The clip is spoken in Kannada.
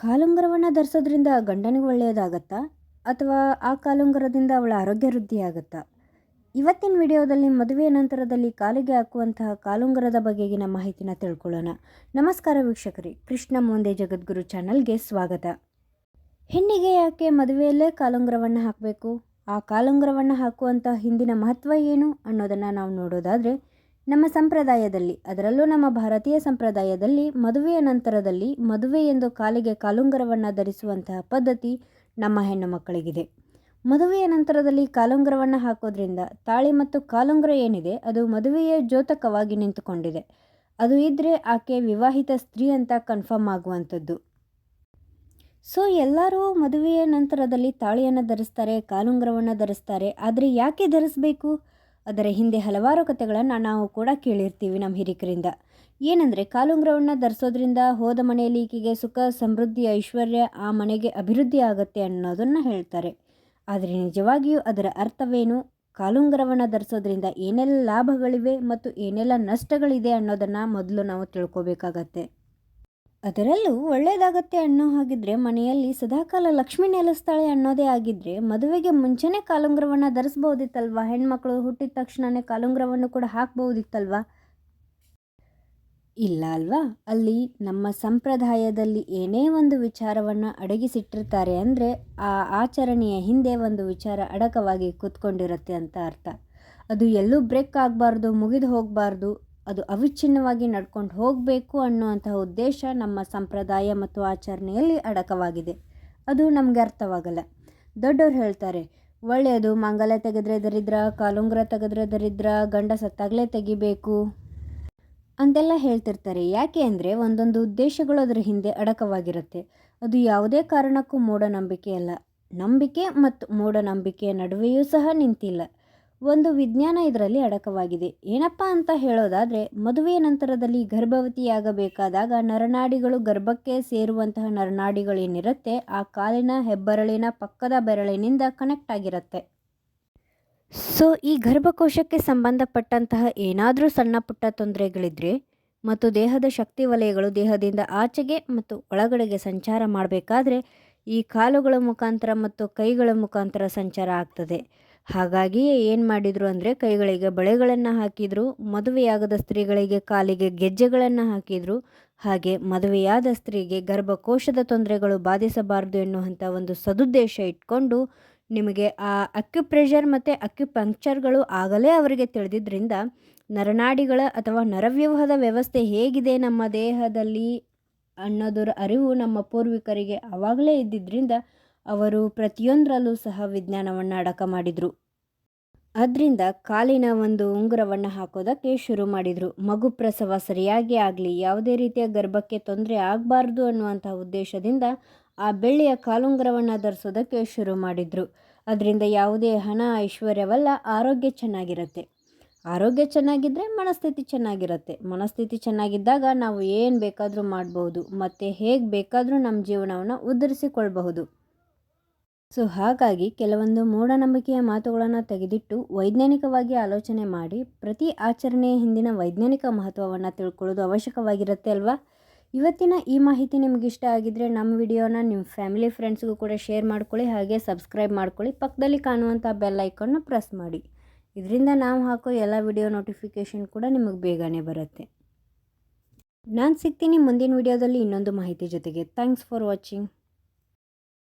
ಕಾಲುಂಗುರವನ್ನು ಧರಿಸೋದ್ರಿಂದ ಗಂಡನಿಗೆ ಒಳ್ಳೆಯದಾಗತ್ತಾ? ಅಥವಾ ಆ ಕಾಲುಂಗರದಿಂದ ಅವಳ ಆರೋಗ್ಯ ವೃದ್ಧಿಯಾಗತ್ತಾ? ಇವತ್ತಿನ ವಿಡಿಯೋದಲ್ಲಿ ಮದುವೆ ನಂತರದಲ್ಲಿ ಕಾಲಿಗೆ ಹಾಕುವಂತಹ ಕಾಲುಂಗರದ ಬಗೆಗಿನ ಮಾಹಿತಿನ ತಿಳ್ಕೊಳ್ಳೋಣ. ನಮಸ್ಕಾರ ವೀಕ್ಷಕರೇ, ಕೃಷ್ಣ ಮುಂದೆ ಜಗದ್ಗುರು ಚಾನಲ್ಗೆ ಸ್ವಾಗತ. ಹೆಣ್ಣಿಗೆ ಯಾಕೆ ಮದುವೆಯಲ್ಲೇ ಕಾಲುಂಗರವನ್ನು ಹಾಕಬೇಕು? ಆ ಕಾಲುಂಗರವನ್ನು ಹಾಕುವಂಥ ಹಿಂದಿನ ಮಹತ್ವ ಏನು ಅನ್ನೋದನ್ನು ನಾವು ನೋಡೋದಾದರೆ ನಮ್ಮ ಸಂಪ್ರದಾಯದಲ್ಲಿ, ಅದರಲ್ಲೂ ನಮ್ಮ ಭಾರತೀಯ ಸಂಪ್ರದಾಯದಲ್ಲಿ, ಮದುವೆಯ ನಂತರದಲ್ಲಿ, ಮದುವೆ ಎಂದು ಕಾಲಿಗೆ ಕಾಲುಂಗರವನ್ನು ಧರಿಸುವಂತಹ ಪದ್ಧತಿ ನಮ್ಮ ಹೆಣ್ಣು ಮಕ್ಕಳಿಗಿದೆ. ಮದುವೆಯ ನಂತರದಲ್ಲಿ ಕಾಲುಂಗರವನ್ನು ಹಾಕೋದ್ರಿಂದ ತಾಳಿ ಮತ್ತು ಕಾಲುಂಗರ ಏನಿದೆ, ಅದು ಮದುವೆಯ ಜ್ಯೋತಕವಾಗಿ ನಿಂತುಕೊಂಡಿದೆ. ಅದು ಇದ್ದರೆ ಆಕೆ ವಿವಾಹಿತ ಸ್ತ್ರೀ ಅಂತ ಕನ್ಫರ್ಮ್ ಆಗುವಂಥದ್ದು. ಸೊ ಎಲ್ಲರೂ ಮದುವೆಯ ನಂತರದಲ್ಲಿ ತಾಳಿಯನ್ನು ಧರಿಸ್ತಾರೆ, ಕಾಲುಂಗರವನ್ನು ಧರಿಸ್ತಾರೆ, ಆದರೆ ಯಾಕೆ ಧರಿಸಬೇಕು? ಅದರ ಹಿಂದೆ ಹಲವಾರು ಕಥೆಗಳನ್ನು ನಾವು ಕೂಡ ಕೇಳಿರ್ತೀವಿ ನಮ್ಮ ಹಿರಿಕರಿಂದ. ಏನಂದರೆ, ಕಾಲುಂಗ್ರವನ್ನು ಧರಿಸೋದ್ರಿಂದ ಹೋದ ಮನೆಯಲ್ಲಿ ಈಕೆಗೆ ಸುಖ, ಸಮೃದ್ಧಿ, ಐಶ್ವರ್ಯ, ಆ ಮನೆಗೆ ಅಭಿವೃದ್ಧಿ ಆಗುತ್ತೆ ಅನ್ನೋದನ್ನು ಹೇಳ್ತಾರೆ. ಆದರೆ ನಿಜವಾಗಿಯೂ ಅದರ ಅರ್ಥವೇನು? ಕಾಲುಂಗ್ರವನ್ನು ಧರಿಸೋದ್ರಿಂದ ಏನೆಲ್ಲ ಲಾಭಗಳಿವೆ ಮತ್ತು ಏನೆಲ್ಲ ನಷ್ಟಗಳಿದೆ ಅನ್ನೋದನ್ನು ಮೊದಲು ನಾವು ತಿಳ್ಕೊಬೇಕಾಗತ್ತೆ. ಅದರಲ್ಲೂ ಒಳ್ಳೆಯದಾಗತ್ತೆ ಅನ್ನೋ ಹಾಗಿದ್ರೆ ಮನೆಯಲ್ಲಿ ಸದಾಕಾಲ ಲಕ್ಷ್ಮೀ ನೆಲೆಸ್ತಾಳೆ ಅನ್ನೋದೇ ಆಗಿದ್ರೆ ಮದುವೆಗೆ ಮುಂಚೆನೇ ಕಾಲುಂಗ್ರವನ್ನು ಧರಿಸ್ಬೋದಿತ್ತಲ್ವಾ ಹೆಣ್ಮಕ್ಳು ಹುಟ್ಟಿದ ತಕ್ಷಣವೇ ಕಾಲುಂಗ್ರವನ್ನು ಕೂಡ ಹಾಕ್ಬೋದಿತ್ತಲ್ವಾ ಇಲ್ಲ ಅಲ್ವಾ? ಅಲ್ಲಿ ನಮ್ಮ ಸಂಪ್ರದಾಯದಲ್ಲಿ ಏನೇ ಒಂದು ವಿಚಾರವನ್ನು ಅಡಗಿಸಿಟ್ಟಿರ್ತಾರೆ ಅಂದರೆ ಆ ಆಚರಣೆಯ ಹಿಂದೆ ಒಂದು ವಿಚಾರ ಅಡಕವಾಗಿ ಕೂತ್ಕೊಂಡಿರುತ್ತೆ ಅಂತ ಅರ್ಥ. ಅದು ಎಲ್ಲೂ ಬ್ರೇಕ್ ಆಗಬಾರ್ದು, ಮುಗಿದು ಹೋಗಬಾರ್ದು ಅದು ಅವಿಚ್ಛಿನ್ನವಾಗಿ ನಡ್ಕೊಂಡು ಹೋಗಬೇಕು ಅನ್ನುವಂತಹ ಉದ್ದೇಶ ನಮ್ಮ ಸಂಪ್ರದಾಯ ಮತ್ತು ಆಚರಣೆಯಲ್ಲಿ ಅಡಕವಾಗಿದೆ. ಅದು ನಮಗೆ ಅರ್ಥವಾಗಲ್ಲ. ದೊಡ್ಡವ್ರು ಹೇಳ್ತಾರೆ, ಒಳ್ಳೆಯದು, ಮಂಗಲ ತೆಗೆದ್ರೆ ದರಿದ್ರ, ಕಾಲುಂಗ್ರ ತೆಗೆದ್ರೆ ದರಿದ್ರ, ಗಂಡ ಸತ್ತಾಗಲೇ ತೆಗಿಬೇಕು. ಅಂತೆಲ್ಲ ಹೇಳ್ತಿರ್ತಾರೆ. ಯಾಕೆ ಅಂದರೆ ಒಂದೊಂದು ಉದ್ದೇಶಗಳು ಅದರ ಹಿಂದೆ ಅಡಕವಾಗಿರುತ್ತೆ. ಅದು ಯಾವುದೇ ಕಾರಣಕ್ಕೂ ಮೂಢನಂಬಿಕೆ ಅಲ್ಲ. ನಂಬಿಕೆ ಮತ್ತು ಮೂಢನಂಬಿಕೆಯ ನಡುವೆಯೂ ಸಹ ನಿಂತಿಲ್ಲ. ಒಂದು ವಿಜ್ಞಾನ ಇದರಲ್ಲಿ ಅಡಕವಾಗಿದೆ. ಏನಪ್ಪ ಅಂತ ಹೇಳೋದಾದರೆ, ಮದುವೆಯ ನಂತರದಲ್ಲಿ ಗರ್ಭವತಿಯಾಗಬೇಕಾದಾಗ ನರನಾಡಿಗಳು ಗರ್ಭಕ್ಕೆ ಸೇರುವಂತಹ ನರನಾಡಿಗಳೇನಿರುತ್ತೆ, ಆ ಕಾಲಿನ ಹೆಬ್ಬರಳಿನ ಪಕ್ಕದ ಬೆರಳಿನಿಂದ ಕನೆಕ್ಟ್ ಆಗಿರುತ್ತೆ. ಸೊ ಈ ಗರ್ಭಕೋಶಕ್ಕೆ ಸಂಬಂಧಪಟ್ಟಂತಹ ಏನಾದರೂ ಸಣ್ಣ ಪುಟ್ಟ ತೊಂದರೆಗಳಿದ್ರೆ ಮತ್ತು ದೇಹದ ಶಕ್ತಿ ವಲಯಗಳು ದೇಹದಿಂದ ಆಚೆಗೆ ಮತ್ತು ಒಳಗಡೆಗೆ ಸಂಚಾರ ಮಾಡಬೇಕಾದ್ರೆ ಈ ಕಾಲುಗಳ ಮುಖಾಂತರ ಮತ್ತು ಕೈಗಳ ಮುಖಾಂತರ ಸಂಚಾರ ಆಗ್ತದೆ. ಹಾಗಾಗಿಯೇ ಏನು ಮಾಡಿದರು ಅಂದರೆ ಕೈಗಳಿಗೆ ಬಳೆಗಳನ್ನು ಹಾಕಿದರು, ಮದುವೆಯಾಗದ ಸ್ತ್ರೀಗಳಿಗೆ ಕಾಲಿಗೆ ಗೆಜ್ಜೆಗಳನ್ನು ಹಾಕಿದರು, ಹಾಗೆ ಮದುವೆಯಾದ ಸ್ತ್ರೀಗೆ ಗರ್ಭಕೋಶದ ತೊಂದರೆಗಳು ಬಾಧಿಸಬಾರದು ಎನ್ನುವಂಥ ಒಂದು ಸದುದ್ದೇಶ ಇಟ್ಕೊಂಡು ನಿಮಗೆ ಆ ಅಕ್ಯುಪ್ರೆಷರ್ ಮತ್ತು ಅಕ್ಯುಪಂಕ್ಚರ್ಗಳು ಆಗಲೇ ಅವರಿಗೆ ತಿಳಿದಿದ್ದರಿಂದ ನರನಾಡಿಗಳ ಅಥವಾ ನರವ್ಯೂಹದ ವ್ಯವಸ್ಥೆ ಹೇಗಿದೆ ನಮ್ಮ ದೇಹದಲ್ಲಿ ಅನ್ನೋದರ ಅರಿವು ನಮ್ಮ ಪೂರ್ವಿಕರಿಗೆ ಆವಾಗಲೇ ಇದ್ದಿದ್ದರಿಂದ ಅವರು ಪ್ರತಿಯೊಂದರಲ್ಲೂ ಸಹ ವಿಜ್ಞಾನವನ್ನು ಅಡಕ ಮಾಡಿದರು. ಅದರಿಂದ ಕಾಲಿನ ಒಂದು ಉಂಗುರವನ್ನು ಹಾಕೋದಕ್ಕೆ ಶುರು ಮಾಡಿದರು. ಮಗು ಪ್ರಸವ ಸರಿಯಾಗಿ ಆಗಲಿ, ಯಾವುದೇ ರೀತಿಯ ಗರ್ಭಕ್ಕೆ ತೊಂದರೆ ಆಗಬಾರ್ದು ಅನ್ನುವಂಥ ಉದ್ದೇಶದಿಂದ ಆ ಬೆಳ್ಳಿಯ ಕಾಲುಂಗುರವನ್ನು ಧರಿಸೋದಕ್ಕೆ ಶುರು ಮಾಡಿದರು. ಅದರಿಂದ ಯಾವುದೇ ಹಣ, ಐಶ್ವರ್ಯವಲ್ಲ, ಆರೋಗ್ಯ ಚೆನ್ನಾಗಿರುತ್ತೆ. ಆರೋಗ್ಯ ಚೆನ್ನಾಗಿದ್ದರೆ ಮನಸ್ಥಿತಿ ಚೆನ್ನಾಗಿರುತ್ತೆ. ಮನಸ್ಥಿತಿ ಚೆನ್ನಾಗಿದ್ದಾಗ ನಾವು ಏನು ಬೇಕಾದರೂ ಮಾಡ್ಬೋದು, ಮತ್ತು ಹೇಗೆ ಬೇಕಾದರೂ ನಮ್ಮ ಜೀವನವನ್ನು ಉದ್ಧರಿಸಿಕೊಳ್ಬಹುದು ಸೊ ಹಾಗಾಗಿ ಕೆಲವೊಂದು ಮೂಢನಂಬಿಕೆಯ ಮಾತುಗಳನ್ನು ತೆಗೆದಿಟ್ಟು ವೈಜ್ಞಾನಿಕವಾಗಿ ಆಲೋಚನೆ ಮಾಡಿ ಪ್ರತಿ ಆಚರಣೆಯ ಹಿಂದಿನ ವೈಜ್ಞಾನಿಕ ಮಹತ್ವವನ್ನು ತಿಳ್ಕೊಳ್ಳೋದು ಅವಶ್ಯಕವಾಗಿರುತ್ತೆ ಅಲ್ವಾ? ಇವತ್ತಿನ ಈ ಮಾಹಿತಿ ನಿಮ್ಗೆ ಇಷ್ಟ ಆಗಿದ್ದರೆ ನಮ್ಮ ವಿಡಿಯೋನ ನಿಮ್ಮ ಫ್ಯಾಮಿಲಿ ಫ್ರೆಂಡ್ಸ್ಗೂ ಕೂಡ ಶೇರ್ ಮಾಡ್ಕೊಳ್ಳಿ, ಹಾಗೆ ಸಬ್ಸ್ಕ್ರೈಬ್ ಮಾಡ್ಕೊಳ್ಳಿ, ಪಕ್ಕದಲ್ಲಿ ಕಾಣುವಂಥ ಬೆಲ್ ಐಕನ್ನ ಪ್ರೆಸ್ ಮಾಡಿ. ಇದರಿಂದ ನಾವು ಹಾಕೋ ಎಲ್ಲ ವಿಡಿಯೋ ನೋಟಿಫಿಕೇಷನ್ ಕೂಡ ನಿಮಗೆ ಬೇಗನೆ ಬರುತ್ತೆ. ನಾನು ಸಿಗ್ತೀನಿ ಮುಂದಿನ ವಿಡಿಯೋದಲ್ಲಿ ಇನ್ನೊಂದು ಮಾಹಿತಿ ಜೊತೆಗೆ. Thanks for watching.